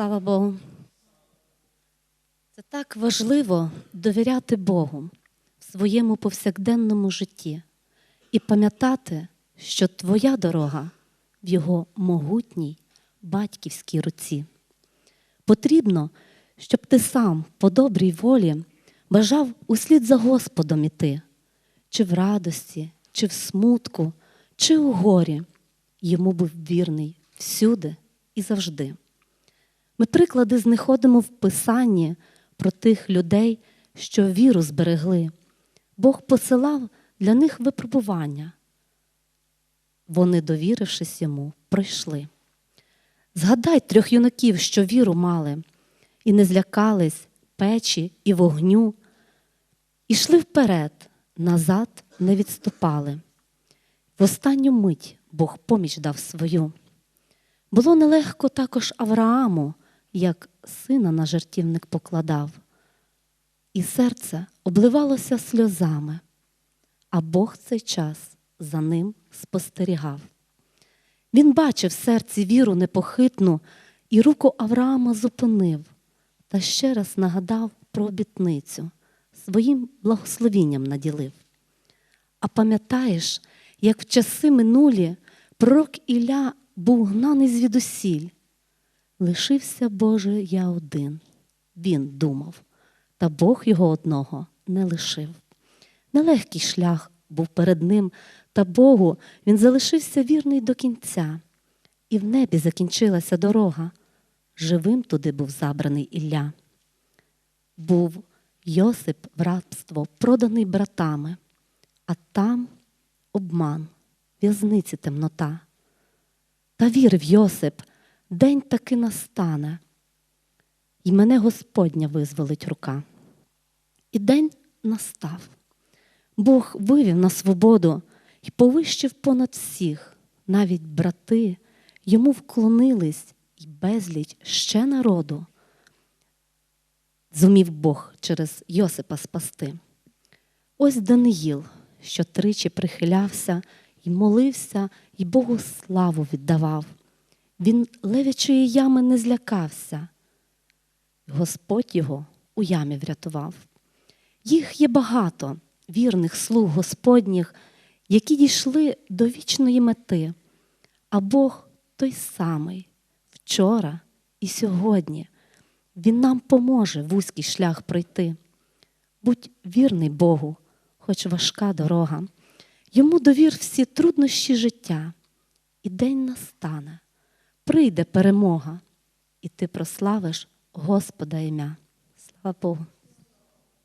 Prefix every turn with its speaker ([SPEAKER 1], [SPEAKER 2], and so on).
[SPEAKER 1] Слава Богу. Це так важливо довіряти Богу в своєму повсякденному житті і пам'ятати, що твоя дорога в Його могутній батьківській руці. Потрібно, щоб ти сам по добрій волі бажав услід за Господом іти, чи в радості, чи в смутку, чи у горі. Йому був вірний всюди і завжди. Ми приклади знаходимо в Писанні про тих людей, що віру зберегли. Бог посилав для них випробування. Вони, довірившись йому, пройшли. Згадай трьох юнаків, що віру мали, і не злякались печі і вогню, і йшли вперед, назад не відступали. В останню мить Бог поміч дав свою. Було нелегко також Аврааму, як сина на жертівник покладав, і серце обливалося сльозами, а Бог цей час за ним спостерігав. Він бачив серці віру непохитну і руку Авраама зупинив та ще раз нагадав про обітницю, своїм благословінням наділив. А пам'ятаєш, як в часи минулі пророк Ілля був гнаний звідусіль. Лишився, Боже, я один. Він думав, та Бог його одного не лишив. Нелегкий шлях був перед ним, та Богу він залишився вірний до кінця, і в небі закінчилася дорога. Живим туди був забраний Ілля. Був Йосип в рабство, проданий братами, а там обман, в'язниці темнота. Та вірив Йосип, день таки настане, і мене Господня визволить рука. І день настав. Бог вивів на свободу і повищив понад всіх, навіть брати йому вклонились і безліч ще народу. Зумів Бог через Йосипа спасти. Ось Даниїл, що тричі прихилявся і молився, і Богу славу віддавав. Він левячої ями не злякався. Господь його у ямі врятував. Їх є багато, вірних слуг Господніх, які дійшли до вічної мети, а Бог той самий вчора і сьогодні. Він нам поможе вузький шлях пройти. Будь вірний Богу, хоч важка дорога. Йому довір всі труднощі життя, і день настане, прийде перемога, і ти прославиш Господа ім'я. Слава Богу.